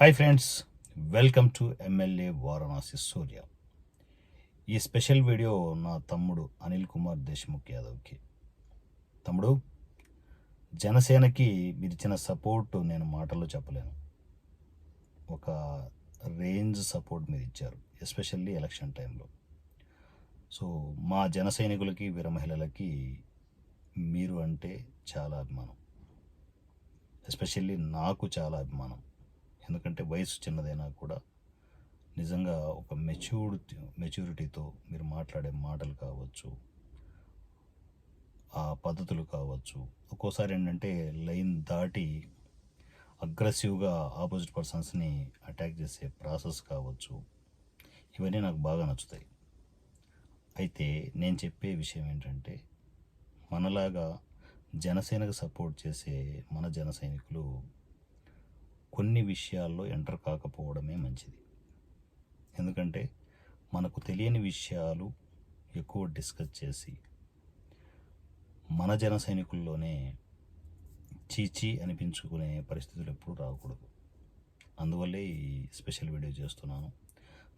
Hi friends welcome to MLA Varanasi Surya ఈ special video నా తమ్ముడు అనిల్ కుమార్ దేశ్ముఖ్ యాదవ్కి. తమ్ముడు జనసేనకి మీరు ఇచ్చిన సపోర్ట్ నేను మాటల్లో చెప్పలేను. ఒక రేంజ్ సపోర్ట్ మీరు ఇచ్చారు ఎస్పెషల్లీ ఎలక్షన్ టైంలో సో మా జన సైనికులకి వీర మహిళలకి మీరు అంటే చాలా అభిమానం. ఎస్పెషల్లీ నాకు చాలా అభిమానం. ఎందుకంటే వయసు చిన్నదైనా కూడా నిజంగా ఒక మెచ్యూర్డ్ మెచ్యూరిటీతో మీరు మాట్లాడే మాటలు కావచ్చు ఆ పద్ధతులు కావచ్చు ఒక్కోసారి ఏంటంటే లైన్ దాటి అగ్రెసివ్గా ఆపోజిట్ పర్సన్స్ని అటాక్ చేసే ప్రాసెస్ కావచ్చు. ఇవన్నీ నాకు బాగా నచ్చుతాయి. అయితే నేను చెప్పే విషయం ఏంటంటే మనలాగా జనసేనకు సపోర్ట్ చేసే మన జన సైనికులు కొన్ని విషయాల్లో ఎంటర్ కాకపోవడమే మంచిది. ఎందుకంటే మనకు తెలియని విషయాలు ఎక్కువ డిస్కస్ చేసి మన జన సైనికుల్లోనే చీచీ అనిపించుకునే పరిస్థితులు ఎప్పుడు రాకూడదు. అందువల్లే ఈ స్పెషల్ వీడియో చేస్తున్నాను.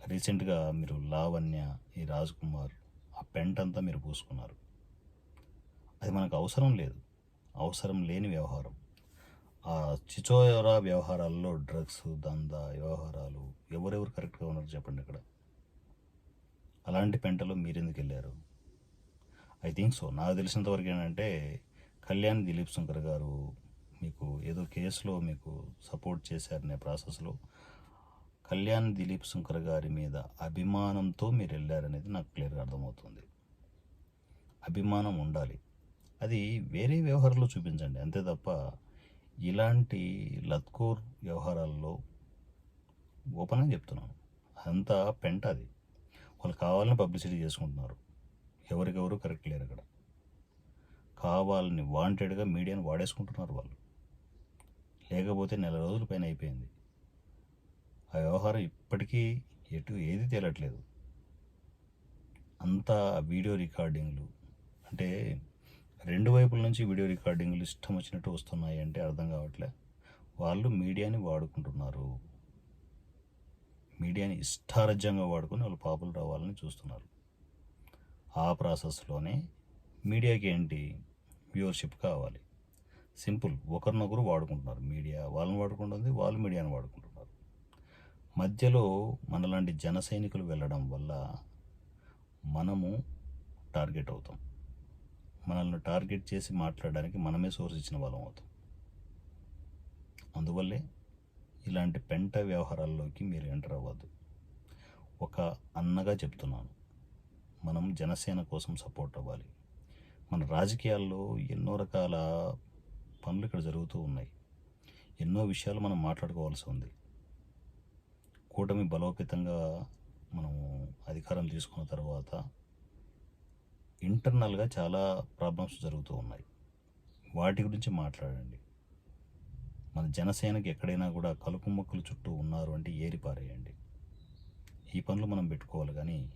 రీసెంట్గా మీరు లావణ్య ఈ రాజ్ కుమార్ ఆ పెంట్ అంతా మీరు పూసుకున్నారు. అది మనకు అవసరం లేదు. అవసరం లేని వ్యవహారం. ఆ చిచోయర వ్యవహారాల్లో డ్రగ్స్ దందా వ్యవహారాలు ఎవరెవరు కరెక్ట్గా ఉన్నారు చెప్పండి ఇక్కడ అలాంటి పెంటలో మీరెందుకు వెళ్ళారు? I think so. నాకు తెలిసినంతవరకు ఏంటంటే కళ్యాణ్ దిలీప్ శంకర్ గారు మీకు ఏదో కేసులో మీకు సపోర్ట్ చేశారనే ప్రాసెస్లో కళ్యాణ్ దిలీప్ శంకర్ గారి మీద అభిమానంతో మీరు వెళ్ళారనేది నాకు క్లియర్గా అర్థమవుతుంది. అభిమానం ఉండాలి. అది వేరే వ్యవహారంలో చూపించండి. అంతే తప్ప ఇలాంటి లత్కోర్ వ్యవహారాల్లో ఓపెన్గా చెప్తున్నాను. అంతా పెంట అది. వాళ్ళు కావాలని పబ్లిసిటీ చేసుకుంటున్నారు. ఎవరికెవరు కరెక్ట్ లేరు అక్కడ. కావాలని వాంటెడ్గా మీడియాని వాడేసుకుంటున్నారు వాళ్ళు. లేకపోతే నెల రోజుల పైన అయిపోయింది. ఆ వ్యవహారం ఇప్పటికీ ఎటు ఏది తేలట్లేదు. అంతా వీడియో రికార్డింగ్లు. అంటే రెండు వైపుల నుంచి వీడియో రికార్డింగ్లు ఇష్టం వచ్చినట్టు వస్తున్నాయి అంటే అర్థం కావట్లే. వాళ్ళు మీడియాని వాడుకుంటున్నారు. మీడియాని ఇష్టారాజ్యంగా వాడుకొని వాళ్ళు పాపులు రావాలని చూస్తున్నారు. ఆ ప్రాసెస్లోనే మీడియాకి ఏంటి? వ్యూవర్షిప్ కావాలి. సింపుల్. ఒకరినొకరు వాడుకుంటున్నారు. మీడియా వాళ్ళని వాడుకుంటుంది వాళ్ళు మీడియాని వాడుకుంటున్నారు. మధ్యలో మనలాంటి జన సైనికులు వెళ్ళడం వల్ల మనము టార్గెట్ అవుతాం. మనల్ని టార్గెట్ చేసి మాట్లాడడానికి మనమే సోర్స్ ఇచ్చిన వాళ్ళం అవుతాం. అందువల్లే ఇలాంటి పెంట వ్యవహారాల్లోకి మీరు ఎంటర్ అవ్వద్దు. ఒక అన్నగా చెప్తున్నాను. మనం జనసేన కోసం సపోర్ట్ అవ్వాలి. మన రాజకీయాల్లో ఎన్నో రకాల పనులు ఇక్కడ జరుగుతూ ఉన్నాయి. ఎన్నో విషయాలు మనం మాట్లాడుకోవాల్సి ఉంది. కూటమి బలోపేతంగా మనము అధికారం తీసుకున్న తర్వాత ఇంటర్నల్గా చాలా ప్రాబ్లమ్స్ జరుగుతూ ఉన్నాయి. వాటి గురించి మాట్లాడండి. మన జనసేనకి ఎక్కడైనా కూడా కలుపు మొక్కలు చుట్టూ ఉన్నారు అంటే ఏరిపారేయండి ఈ పనులు మనం పెట్టుకోవాలి కానీ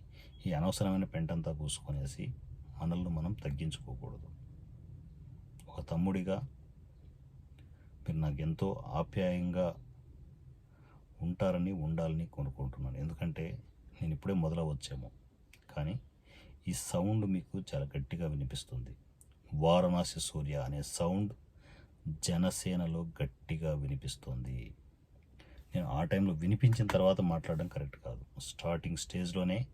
ఈ అనవసరమైన పెంటంతా పూసుకొనేసి మనల్ని మనం తగ్గించుకోకూడదు. ఒక తమ్ముడిగా మీరు నాకు ఎంతో ఆప్యాయంగా ఉంటారని ఉండాలని కోరుకుంటున్నాను. ఎందుకంటే నేను ఇప్పుడే మొదలవచ్చేమో. కానీ ఈ సౌండ్ మీకు చాలా గట్టిగా వినిపిస్తుంది. వారణాసి సూర్య అనే సౌండ్ జనసేనలో గట్టిగా వినిపిస్తుంది. నేను ఆ టైంలో వినిపించిన తర్వాత మాట్లాడడం కరెక్ట్ కాదు. స్టార్టింగ్ స్టేజ్లోనే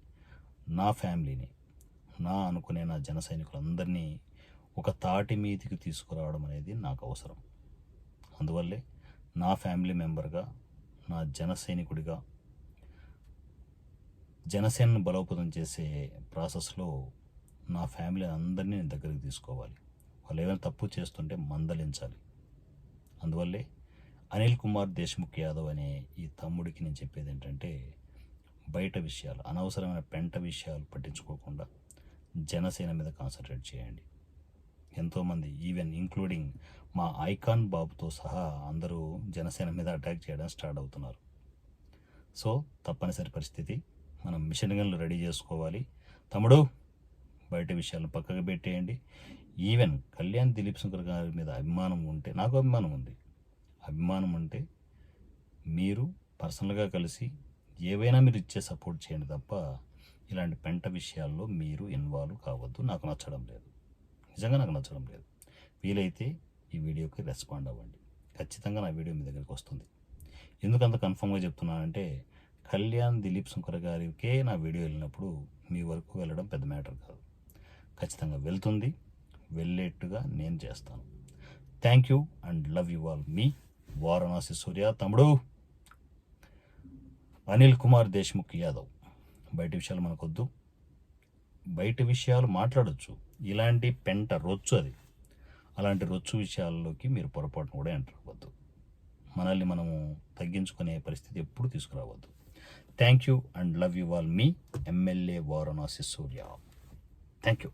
నా ఫ్యామిలీని నా అనుకునే నా జన సైనికులందరినీ ఒక తాటి మీదికి తీసుకురావడం అనేది నాకు అవసరం. అందువల్లే నా ఫ్యామిలీ మెంబర్గా నా జన సైనికుడిగా జనసేనను బలోపేతం చేసే ప్రాసెస్లో నా ఫ్యామిలీ అందరినీ నేను దగ్గరికి తీసుకోవాలి. వాళ్ళు ఏమైనా తప్పు చేస్తుంటే మందలించాలి. అందువల్లే అనిల్ కుమార్ దేశ్ముఖ్ యాదవ్ అనే ఈ తమ్ముడికి నేను చెప్పేది ఏంటంటే బయట విషయాలు అనవసరమైన పెంట విషయాలు పట్టించుకోకుండా జనసేన మీద కాన్సన్ట్రేట్ చేయండి. ఎంతోమంది ఈవెన్ ఇంక్లూడింగ్ మా ఐకాన్ బాబుతో సహా అందరూ జనసేన మీద అటాక్ చేయడం స్టార్ట్ అవుతున్నారు. సో తప్పనిసరి పరిస్థితి మనం మిషన్ గన్లు రెడీ చేసుకోవాలి. తమ్ముడు బయట విషయాలను పక్కకు పెట్టేయండి. ఈవెన్ కళ్యాణ్ దిలీప్ శంకర్ గారి మీద అభిమానం ఉంటే నాకు అభిమానం ఉంది. అభిమానం ఉంటే మీరు పర్సనల్గా కలిసి ఏవైనా మీరు ఇచ్చే సపోర్ట్ చేయండి తప్ప ఇలాంటి పెంట విషయాల్లో మీరు ఇన్వాల్వ్ కావద్దు. నాకు నచ్చడం లేదు. నిజంగా నాకు నచ్చడం లేదు. వీలైతే ఈ వీడియోకి రెస్పాండ్ అవ్వండి. ఖచ్చితంగా నా వీడియో మీ దగ్గరికి వస్తుంది. ఎందుకంత కన్ఫర్మ్గా చెప్తున్నానంటే కళ్యాణ్ దిలీప్ శంకర్ గారికే నా వీడియో వెళ్ళినప్పుడు మీ వరకు వెళ్ళడం పెద్ద మ్యాటర్ కాదు. ఖచ్చితంగా వెళ్తుంది. వెళ్ళేట్టుగా నేను చేస్తాను. Thank you and love you all మీ వారణాసి సూర్య తమ్ముడు. అనిల్ కుమార్ దేశ్ముఖ్ యాదవ్. బయట విషయాలు మనకొద్దు. బయట విషయాలు మాట్లాడచ్చు. ఇలాంటి పెంట రొచ్చు అది. అలాంటి రొచ్చు విషయాల్లోకి మీరు పొరపాటును కూడా ఎంటర్ అవ్వద్దు. మనల్ని మనము తగ్గించుకునే పరిస్థితి ఎప్పుడు తీసుకురావద్దు. Thank you and love you all me MLA Varanasi Surya thank you